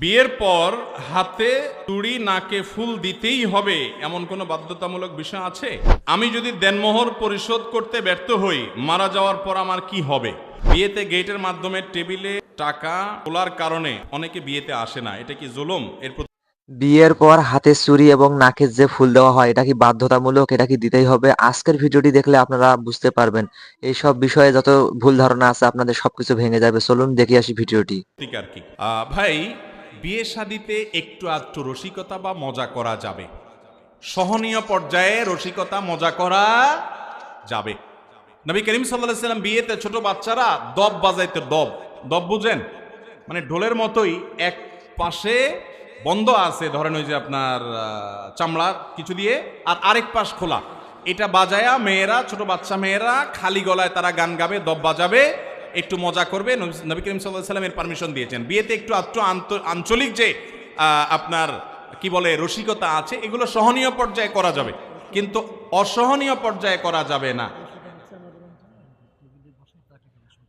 বিয়ের পর হাতে তুড়ি নাকে ফুল দিতেই হবে এমন কোনো বাধ্যতামূলক বিষয় আছে? আমি যদি দেনমোহর পরিশোধ করতে ব্যর্থ হই মারা যাওয়ার পর আমার কি হবে? বিয়েতে গেটের মাধ্যমে টেবিলে টাকা তোলার কারণে অনেকে বিয়েতে আসে না। এটা কি জুলুম? এর বিয়ের পর হাতে চুরি এবং নাকে যে ফুল দেওয়া হয় এটা কি বাধ্যতামূলক? এটা কি দিতেই হবে? আজকের ভিডিওটি দেখলে আপনারা বুঝতে পারবেন। এই সব বিষয়ে যত ভুল ধারণা আছে আপনাদের সবকিছু ভেঙে যাবে। চলুন দেখে আসি ভিডিওটি। ঠিক আর কি ভাই বিয়ে শাদিতে একটু আধটু রসিকতা বা মজা করা যাবে। সহনীয় পর্যায়ে রসিকতা, মজা করা যাবে। নবী করিম সাল্লাহ সাল্লাম বিয়েতে ছোট বাচ্চারা দব বাজাইতে দব। দব বুঝেন? মানে ঢোলের মতোই এক পাশে বন্ধ আছে, ধরেন ওই যে আপনার চামড়া কিছু দিয়ে, আর আরেক পাশ খোলা। এটা বাজায়া মেয়েরা, ছোট বাচ্চা মেয়েরা খালি গলায় তারা গান গাবে, দব বাজাবে। একটু মজা করবে। নবী- করিম সাল্লাহ সাল্লামের পারমিশন দিয়েছেন। বিয়েতে একটু আত্ম আঞ্চলিক যে আপনার, কি বলে, রসিকতা আছে, এগুলো সহনীয় পর্যায়ে করা যাবে। কিন্তু অসহনীয় পর্যায়ে করা যাবে না।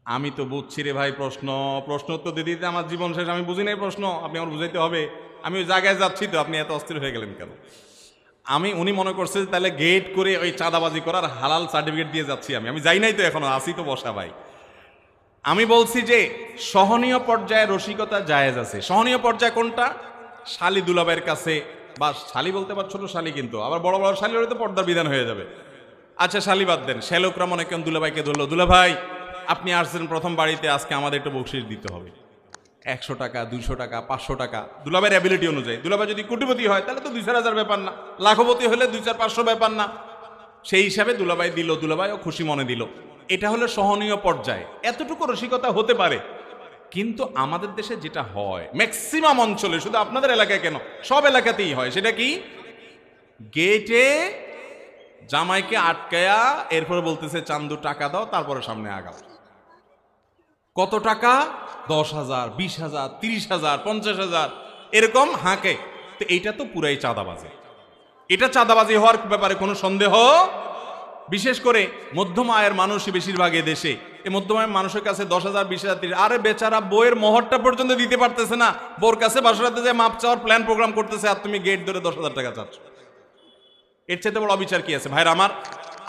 আমি তো বুঝছি রে ভাই প্রশ্ন। প্রশ্ন তো দিতে দিতে আমার জীবন শেষ। আমি বুঝি নাই প্রশ্ন। আপনি আমার বুঝাইতে হবে। আমি ওই জায়গায় যাচ্ছি তো। আপনি এত অস্থির হয়ে গেলেন কেন? আমি, উনি মনে করছে তাহলে গেট করে ওই চাঁদাবাজি করার হালাল সার্টিফিকেট দিয়ে যাচ্ছি আমি। আমি যাই নাই তো এখনও। আসি তো বসা ভাই। আমি বলছি যে সহনীয় পর্যায়ে রসিকতা জায়েজ আছে। সহনীয় পর্যায়ে কোনটা? শালি দুলাবের কাছে, বা শালি বলতে পার ছোট শালি কিন্তু, আবার বড় বড় শালি হলে তো পর্দার বিধান হয়ে যাবে। আচ্ছা শালি বাদ দেন। শ্যালকরা মনে কেন দুলাভাইকে ধরলো। দুলাভাই, আপনি আসছেন প্রথম বাড়িতে, আজকে আমাদের একটু বকশিস দিতে হবে। একশো টাকা, দুইশো টাকা, পাঁচশো টাকা, দুলাভাইয়ের অ্যাবিলিটি অনুযায়ী। দুলাভাই যদি কোটিপতি হয়, তাহলে তো দুই চার হাজার ব্যাপার না। লাখপতি হলে দুই চার পাঁচশো ব্যাপার না। সেই হিসাবে দুলাভাই দিল, দুলাভাইও খুশি মনে দিল। এটা হলো সহনীয় পর্যায়ে। এতটুকু রসিকতা হতে পারে। কিন্তু আমাদের দেশে যেটা হয় ম্যাক্সিমাম অঞ্চলে, শুধু আপনাদের এলাকায় কেন, সব এলাকাতেই হয়। সেটা কি? গেটে জামাইকে আটকায়া এরপরে বলতেছে, চান্দু টাকা দাও, তারপরে সামনে আগাও। কত টাকা? দশ হাজার, বিশ হাজার, তিরিশ হাজার, পঞ্চাশ হাজার, এরকম হাঁকে। তো এইটা তো পুরাই চাঁদাবাজি। এটা চাঁদাবাজি হওয়ার ব্যাপারে কোনো সন্দেহ? বিশেষ করে মধ্যম আয়ের মানুষই বেশিরভাগ দেশে। এই মধ্যম আয়ের মানুষের কাছে দশ হাজার, বিশ হাজার আরে বেচারা বইয়ের মহরটা পর্যন্ত দিতে পারতেছে না। বোর কাছে বাসরাতে যে মাপ চাওয়ার প্ল্যান প্রোগ্রাম করতেছে আর তুমি গেট ধরে দশ হাজার টাকা চাচ্ছ। এর চাইতে বড় অবিচার কি আছে? ভাইরা, আমার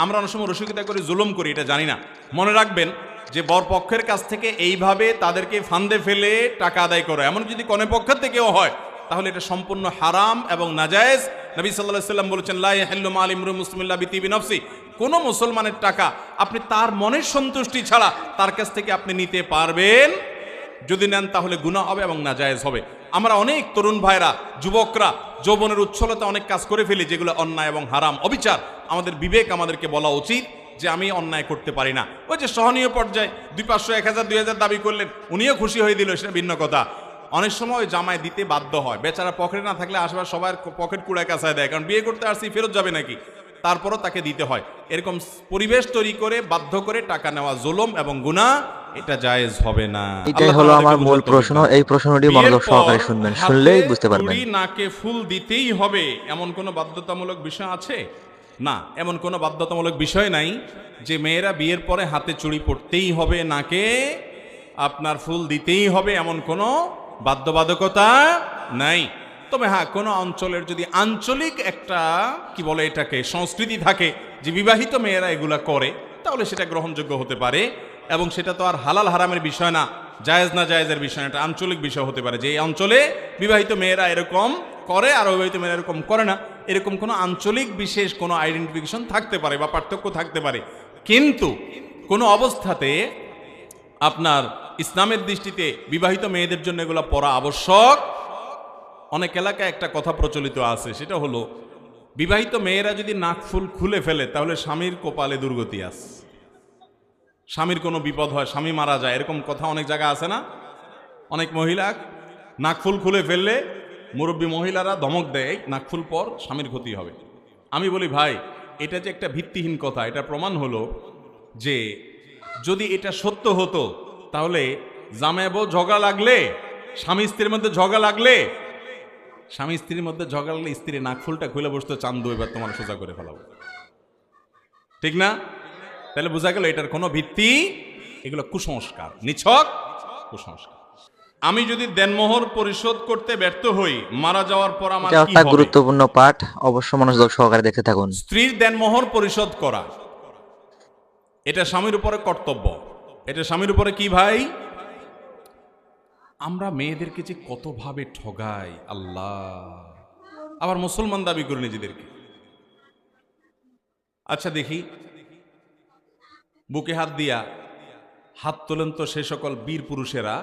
আমরা অনেক সময় রসিকতা করে, জুলুম করি, এটা জানি না। মনে রাখবেন যে বর পক্ষের কাছ থেকে এইভাবে তাদেরকে ফান্দে ফেলে টাকা আদায় করো। এমন যদি কনে পক্ষের থেকেও হয়, তাহলে এটা সম্পূর্ণ হারাম এবং নাজায়েজ। নবী সাল্লাহ সাল্লাম বলেছেন লাই হেল্লো মাল ইমরু মুসলিল্লা বিতিবি নফসি। কোনো মুসলমানের টাকা আপনি তার মনের সন্তুষ্টি ছাড়া তার কাছ থেকে আপনি নিতে পারবেন। যদি নেন তাহলে গুনাহ হবে এবং নাজায়েজ হবে। আমরা অনেক তরুণ ভাইরা, যুবকরা যৌবনের উচ্ছলতা অনেক কাজ করে ফেলি, যেগুলো অন্যায় এবং হারাম। অবিচার, আমাদের বিবেক আমাদেরকে বলা উচিত যে আমি অন্যায় করতে পারি না। ওই যে সহনীয় পর্যায়ে দুই পাঁচশো এক হাজার, দুই হাজার দাবি করলেন, উনিও খুশি হয়ে দিল, সেটা ভিন্ন কথা। অনেক সময় জামায় দিতে বাধ্য হয়। বেচারা পকেটে না থাকলে আশেপাশ সবার পকেট কুড়ায় কাছায় দেয়, কারণ বিয়ে করতে আসছি, ফেরত যাবে নাকি? তারপরও তাকে দিতে হয়। এরকম পরিবেশ তৈরি করে বাধ্য করে টাকা নেওয়া জুলুম এবং গুনাহ এটা জায়েজ হবে না। এটাই হলো আমার মূল প্রশ্ন। এই প্রশ্নটি মনোযোগ সহকারে শুনবেন শুনলেই বুঝতে পারবেন। নাকে ফুল দিতেই হবে। এমন কোনো বাধ্যতামূলক বিষয় আছে? না এমন কোনো বাধ্যতামূলক বিষয় নাই যে মেয়েরা বিয়ের পরে হাতে চুড়ি পড়তেই হবে নাকে আপনার ফুল দিতেই হবে এমন কোনো বাধ্যবাধকতা নাই। তবে হ্যাঁ কোনো অঞ্চলের যদি আঞ্চলিক একটা, কি বলে এটাকে, সংস্কৃতি থাকে যে বিবাহিত মেয়েরা এগুলা করে, তাহলে সেটা গ্রহণযোগ্য হতে পারে এবং সেটা তো আর হালাল হারামের বিষয় না, জায়েজ না জায়েজের বিষয় এটা আঞ্চলিক বিষয় হতে পারে যে এই অঞ্চলে বিবাহিত মেয়েরা এরকম করে আর অবিবাহিত মেয়েরা এরকম করে না, এরকম কোনো আঞ্চলিক বিশেষ কোনো আইডেন্টিফিকেশন থাকতে পারে বা পার্থক্য থাকতে পারে। কিন্তু কোনো অবস্থাতে আপনার ইসলামের দৃষ্টিতে বিবাহিত মেয়েদের জন্য এগুলো পড়া আবশ্যক অনেক এলাকায় একটা কথা প্রচলিত আছে সেটা হলো বিবাহিত মেয়েরা যদি নাকফুল খুলে ফেলে তাহলে স্বামীর কপালে দুর্গতি আছে। স্বামীর কোনো বিপদ হয় স্বামী মারা যায় এরকম কথা অনেক জায়গা আছে না? অনেক মহিলা নাকফুল খুলে ফেললে মুরব্বী মহিলারা ধমক দেয় "এই, নাকফুল পর স্বামীর ক্ষতি হবে। আমি বলি ভাই এটা যে একটা ভিত্তিহীন কথা এটা প্রমাণ হলো যে যদি এটা সত্য হতো তাহলে জামাইবো ঝগড়া লাগলে স্বামী স্ত্রীর মধ্যে ঝগড়া লাগলে স্বামী স্ত্রীর মধ্যে ঝগড়া লাগলে স্ত্রী নাকফুলটা খুলে বসতো চান্দু এবার তোমার সোজা করে ফেলাবো। ঠিক না? তাহলে বোঝা গেল এটার কোনো ভিত্তি এগুলো কুসংস্কার নিছক কুসংস্কার। আমি যদি দেনমোহর পরিশোধ করতে ব্যর্থ হই মারা যাওয়ার পর আমার কি হবে? গুরুত্বপূর্ণ পাঠ অবশ্য মনোযোগ সহকারে দেখতে থাকুন। স্ত্রীর দেনমোহর পরিশোধ করা এটা স্বামীর উপরে কর্তব্য। এটা স্বামীর উপরে কি ভাই? আমরা মেয়েদেরকে যে কতভাবে ঠগাই, আল্লাহ। আবার মুসলমান দাবি করে নিজেদেরকে। আচ্ছা দেখি, বুকে হাত দিয়া হাত তোলেন তো সে সকল বীর পুরুষেরা,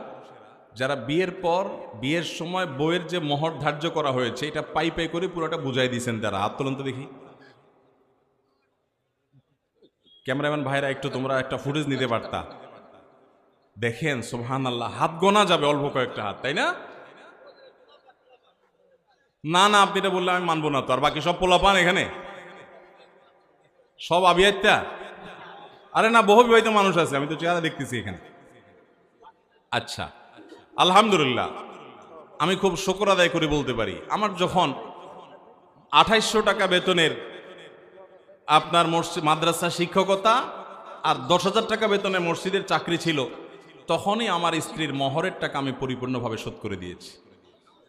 যারা বিয়ের পর, বিয়ের সময় বইয়ের যে মহর ধার্য করা হয়েছে, এটা পাই পাই করে পুরোটা বুঝাই দিয়েছেন তারা। হাত তোলেন তো দেখি। ক্যামেরাম্যান ভাইরা, একটু তোমরা একটা ফুটেজ নিতে পারতা। দেখেন সোহান আল্লাহ হাত গোনা যাবে অল্প কয়েকটা হাত, তাই না? না না, আপনি এটা বললে আমি মানবো না তো, আর বাকি সব পোলাপান এখানে? সব আবিয়াইতা আরে না, বহু বিবাহিত মানুষ আছে, আমি তো চেহারা দেখতেছি এখানে। আচ্ছা আলহামদুলিল্লাহ, আমি খুব শকর আদায় করে বলতে পারি, আমার যখন আঠাইশশো টাকা বেতনের আপনার মসজিদ, মাদ্রাসা শিক্ষকতা আর দশ হাজার টাকা বেতনের মসজিদের চাকরি ছিল তখনই আমার স্ত্রীর মহরের টাকা আমি পরিপূর্ণভাবে শোধ করে দিয়েছি।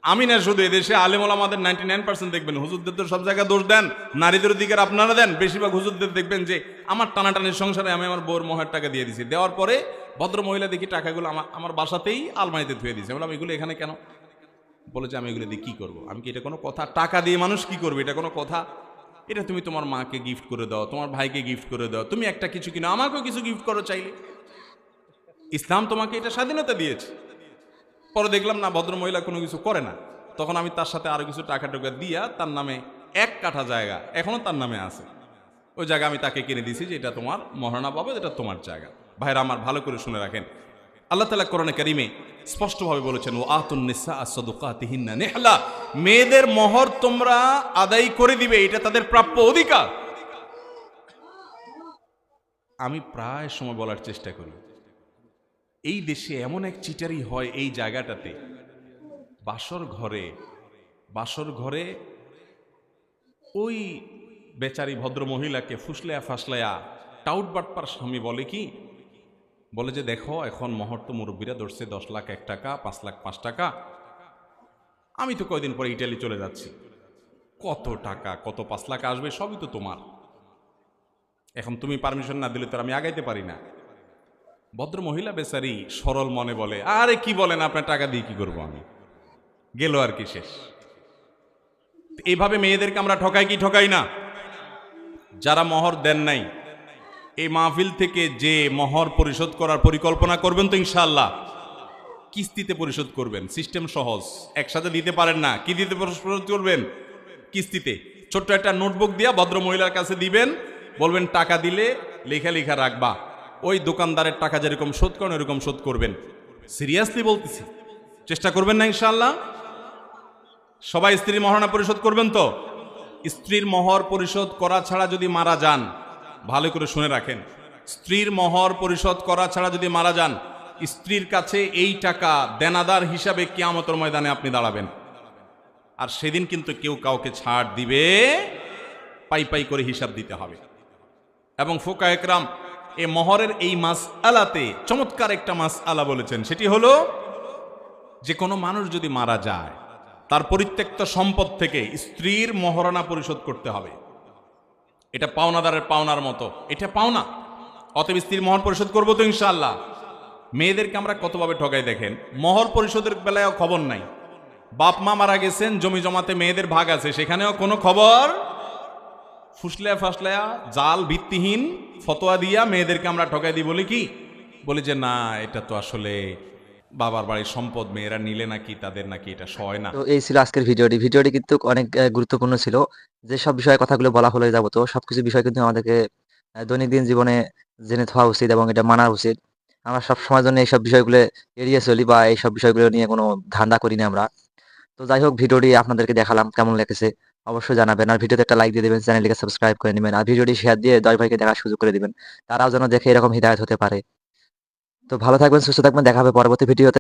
আমি না, শুধু এদেশে আলেমল আমাদের নাইনটি নাইন পার্সেন্ট দেখবেন, হুজুরদের তো সব জায়গায় দোষ দেন, নারীদের দিকের আপনারা দেন, বেশিরভাগ হুজুরদের দেখবেন যে আমার টানাটানির সংসারে আমি আমার বউর মহের টাকা দিয়ে দিছি। দেওয়ার পরে ভদ্র মহিলা দেখি টাকাগুলো আমার আমার বাসাতেই আলমারিতে ধুয়ে দিয়েছে। বললাম, এগুলো এখানে কেন? বলে যে, আমি এগুলো দিয়ে কী করব? আমি কি, এটা কোনো কথা? টাকা দিয়ে মানুষ কি করবে? এটা কোনো কথা? এটা তুমি তোমার মাকে গিফট করে দাও, তোমার ভাইকে গিফট করে দাও। তুমি একটা কিছু কিনো, আমাকেও কিছু গিফট করো চাইলে। ইসলাম তোমাকে এটা স্বাধীনতা দিয়েছে। পরে দেখলাম, না ভদ্র মহিলা কোনো কিছু করে না। তখন আমি তার সাথে আরও কিছু টাকা টাকা দিয়া তার নামে এক কাঠা জায়গা এখনও তার নামে আছে। ওই জায়গা আমি তাকে কিনে দিয়েছি যে এটা তোমার মহারণা পাবে এটা তোমার জায়গা। ভাইরা, আমার ভালো করে শুনে রাখেন। আল্লাহ তালা কোরআনে কারিমে স্পষ্টভাবে বলেছেন ও আতুন নিসা আসদুকাতিহিন্না নেহলা। মেয়েদের মহর তোমরা আদায় করে দিবে, এটা তাদের প্রাপ্য অধিকার। আমি প্রায় সময় বলার চেষ্টা করি এই দেশে এমন এক চিটারি হয় এই জায়গাটাতে। বাসর ঘরে বাসর ঘরে ওই বেচারি ভদ্র মহিলাকে ফুসলেয়া ফাসলেয়া টাউট বাটপার স্বামী বলে কি? বলে যে, দেখো, এখন মহর্ত মুরব্বীরা ধরছে দশ লাখ এক টাকা, পাঁচ লাখ পাঁচ টাকা। আমি তো কয়দিন পরে ইটালি চলে যাচ্ছি। কত টাকা, কত পাঁচ লাখ আসবে, সবই তো তোমার। এখন তুমি পারমিশন না দিলে তো আমি আগাইতে পারি না। ভদ্র মহিলা বেচারি সরল মনে বলে, আরে কি বলেন, আপনার টাকা দিয়ে কি করব আমি? গেল আর কি শেষ। এইভাবে মেয়েদেরকে আমরা ঠকাই কি ঠকাই না? যারা মহর দেন নাই, এই মাহফিল থেকে যে মহর পরিশোধ করার পরিকল্পনা করবেন তো ইনশাল্লাহ কিস্তিতে পরিশোধ করবেন, সিস্টেম সহজ। একসাথে দিতে পারেন না, কি দিতে পরিশোধ করবেন? কিস্তিতে। ছোট্ট একটা নোটবুক দিয়া ভদ্র মহিলার কাছে দিবেন, বলবেন, টাকা দিলে লেখা লেখা রাখবা। ওই দোকানদারের টাকা যেরকম শোধ করেন এরকম শোধ করবেন। সিরিয়াসলি বলতেছি। চেষ্টা করবেন না ইনশাল্লাহ সবাই স্ত্রীর মহারণা পরিশোধ করবেন তো? স্ত্রীর মহর পরিশোধ করা ছাড়া যদি মারা যান, ভালো করে শুনে রাখেন। স্ত্রীর মহর পরিশোধ করা ছাড়া যদি মারা যান, স্ত্রীর কাছে এই টাকা দেনাদার হিসাবে কিয়ামতের ময়দানে আপনি দাঁড়াবেন। আর সেদিন কিন্তু কেউ কাউকে ছাড় দিবে, পাই পাই করে হিসাব দিতে হবে। এবং ফোকা একরাম এ মহরের এই মাস আলাতে চমৎকার একটা মাস আলা বলেছেন। সেটি হলো, যে কোনো মানুষ যদি মারা যায়, তার পরিত্যক্ত সম্পদ থেকে স্ত্রীর মহারণা পরিশোধ করতে হবে। এটা পাওনাদারের পাওনার মতো। এটা পাওনা। অতএব স্ত্রীর মহর পরিশোধ করব তো ইনশাল্লাহ মেয়েদেরকে আমরা কতভাবে ঠকাই দেখেন? মহর পরিশোধের বেলায়ও খবর নাই। বাপ মা মারা গেছেন, জমি জমাতে মেয়েদের ভাগ আছে। সেখানেও কোনো খবর? ফুসলেয়া ফাসলেয়া, জাল ভিত্তিহীন ফতোয়া দিয়া মেয়েদেরকে আমরা ঠকাই দিই বলি কি? বলি যে, না, এটা তো আসলে বাবার বাড়ির সম্পদ, মেয়েরা নিলে নাকি, তাদের নাকি এটা সয় না। তো এই ছিল আজকের ভিডিওটি। ভিডিওটি কিন্তু অনেক গুরুত্বপূর্ণ ছিল। যে সব বিষয়ে কথাগুলো বলা হলো যাব তো সবকিছু বিষয় কিন্তু আমাদেরকে দৈনন্দিন জীবনে জেনে থাকা উচিত এবং এটা মানা উচিত। আমরা সব সময় জন্য এইসব বিষয়গুলো এড়িয়ে চলি বা এইসব বিষয়গুলো নিয়ে কোনো ধান্দা করি না আমরা। তো যাই হোক, ভিডিওটি আপনাদেরকে দেখালাম কেমন লেগেছে। অবশ্যই জানাবেন। আর ভিডিওতে একটা লাইক দিয়ে দেবেন চ্যানেলটিকে সাবস্ক্রাইব করে নেবেন। আর ভিডিওটি শেয়ার দিয়ে দশ ভাইকে দেখার সুযোগ করে দেবেন। তারাও যেন দেখে এরকম হৃদায়ত হতে পারে। তো ভালো থাকবেন, সুস্থ থাকবেন। দেখা হবে পরবর্তী ভিডিওতে